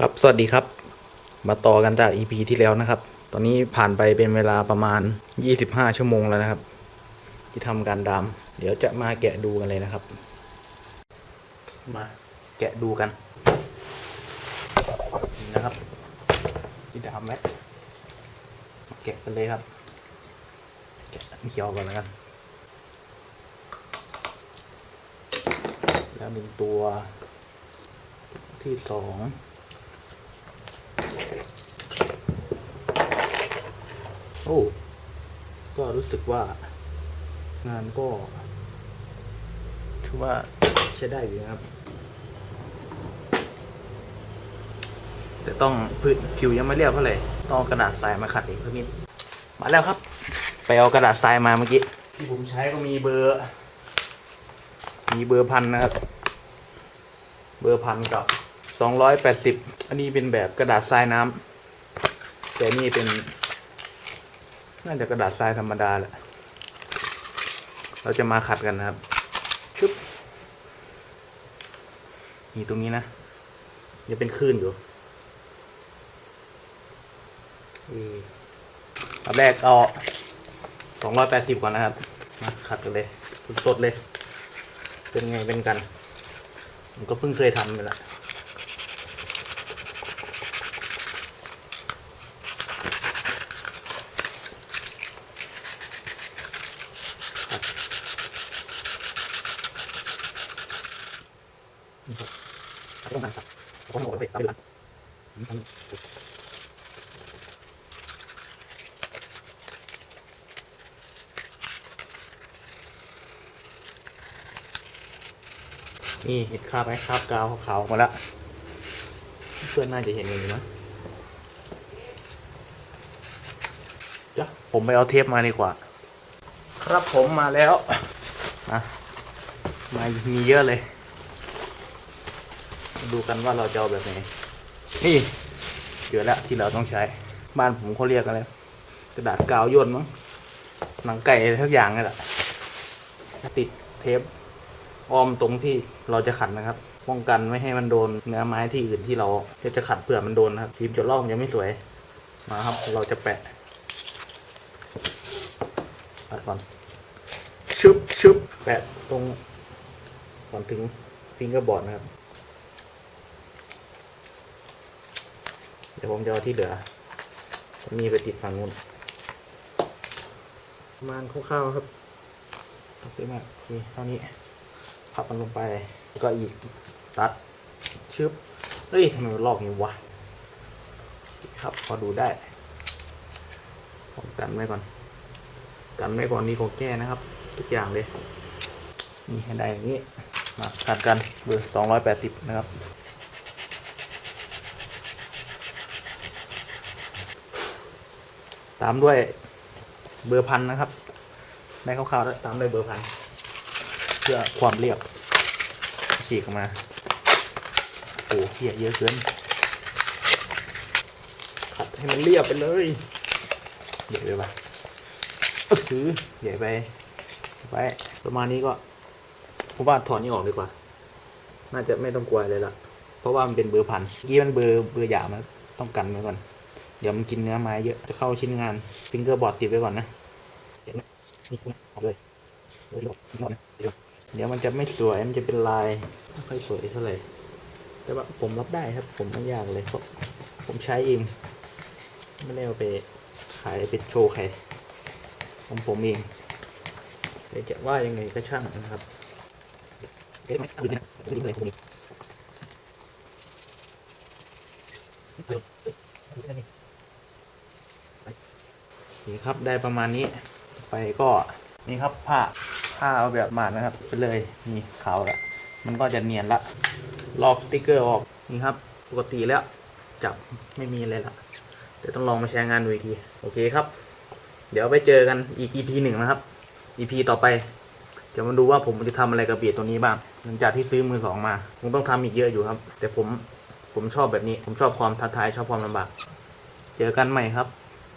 ครับ สวัสดีครับ มาต่อกันจาก EP ที่แล้วนะครับ ตอนนี้ผ่านไปเป็นเวลาประมาณ 25 ชั่วโมงแล้วนะครับ ที่ทำการดาม เดี๋ยวจะมาแกะดูกันเลยนะครับ มาแกะดูกัน นะครับที่ดามไว้มาแกะกันเลยครับ แกะอันเขียวก่อนแล้วกัน แล้วหนึ่งตัวที่สอง โอ้ ก็รู้สึกว่างานก็ถือว่าใช้ได้อยู่นะครับ แต่ต้องพื้นผิวยังไม่เรียบเท่าไหร่ต้องเอากระดาษทรายมาขัดอีกเพิ่มนิดมาแล้วครับ ไปเอากระดาษทรายมาเมื่อกี้ที่ผมใช้ก็มีเบอร์ มีเบอร์พันนะครับ เบอร์พันกับสองร้อยแปดสิบอันนี้เป็นแบบกระดาษทรายน้ำแต่นี่เป็น น่าจะกระดาษทรายธรรมดาแหละ เราจะมาขัดกันนะครับ ชึบ นี่ตรงนี้นะ ยังเป็นคลื่นอยู่อันแรกเอาสองร้อยแปดสิบก่อนนะครับ มาขัดกันเลยสดเลย เป็นไงเป็นกัน ผมก็เพิ่งเคยทำไปแหละ ต้องการครับต้องหมดเลยตามเดือนนี่เห็นคราบไหมคราบกาวขาวๆออกมาแล้วเพื่อนน่าจะเห็นอยู่นะเดี๋ยวผมไปเอาเทปมาดีกว่า ครับผมมาแล้ว มา มามีเยอะเลยมา ดูกันว่าเราจะเอาแบบไหน นี่เจอแล้วที่เราต้องใช้ บ้านผมเขาเรียกอะไรกระดาษกาวย่นมั้งหนังไก่ทุกอย่างนี่แหละติดเทปอ้อมตรงที่เราจะขัดนะครับ ป้องกันไม่ให้มันโดนเนื้อไม้ที่อื่นที่เราจะขัดเผื่อมันโดนนะครับทีมจดลอกยังไม่สวยมาครับ เราจะแปะปัดก่อนชึบชึบแปะตรงก่อนถึงฟิงเกอร์บอร์ดนะครับ ดี๋ยวผมจะเอาที่เหลือ มีไปติดฝั่งนู้นประมาณคร่าวๆครับตัดไปมากนี่เท่านี้ พับมันลงไปแล้วก็อีกตัดชึบเฮ้ยทำไมมันลอกอย่างนี้วะครับพอดูได้ผมกันไว้ก่อน กันไว้ก่อนนี่ของแก้นะครับ ทุกอย่างเลย นี่ให้ได้อย่างนี้มาขัดกันเบอร์สองร้อยแปดสิบนะครับ ตามด้วยเบอร์พันนะครับ ในคร่าวๆแล้วตามด้วยเบอร์พัน เพื่อความเรียบฉีกออกมาโอ้เหี้ยเยอะเกินขัดให้มันเรียบไปเลยเดี๋ยวไปปะถือใหญ่ไปไปประมาณนี้ก็ผมว่าถอนนี่ออกดีกว่า น่าจะไม่ต้องกลัวเลยละเพราะว่ามันเป็นเบอร์พันกี้มันเบอร์เบอร์หยาบนะต้องกันไว้ก่อน ดี๋ยวมันกินเนื้อไม้เยอะ จะเข้าชิ้นงานฟิงเกอร์บอร์ดติดไว้ก่อนนะเห็นไหมนี่นะออกเลยเดี๋ยวเดี๋ยวมันจะไม่สวย มันจะเป็นลายไม่ค่อยสวยเท่าไหร่ แต่ว่าผมรับได้ครับ ผมไม่ยากเลยเพราะผมใช้เอง ไม่ได้เอาไปขายไปโชว์ใครของผมเองจะว่ายังไงก็ช่างนะครับเอ๊ะไม่เอาเลยนะเอาเลยผม นี่ครับได้ประมาณนี้ไปก็นี่ครับผ้าผ้าเอาแบบมาดนะครับไปเลยนี่ขาวละมันก็จะเนียนละลอกสติกเกอร์ออกนี่ครับปกติแล้วจับไม่มีอะไรละเดี๋ยวต้องลองมาใช้งานดูอีกทีโอเคครับ เดี๋ยวไปเจอกันอีก EP หนึ่งนะครับ EP ต่อไปจะมาดูว่าผมจะทำอะไรกับเบียดตัวนี้บ้างหลังจากที่ซื้อมือสองมาผมต้องทำอีกเยอะอยู่ครับ แต่ผมผมชอบแบบนี้ ผมชอบความท้าทายชอบความลำบาก เจอกันใหม่ครับ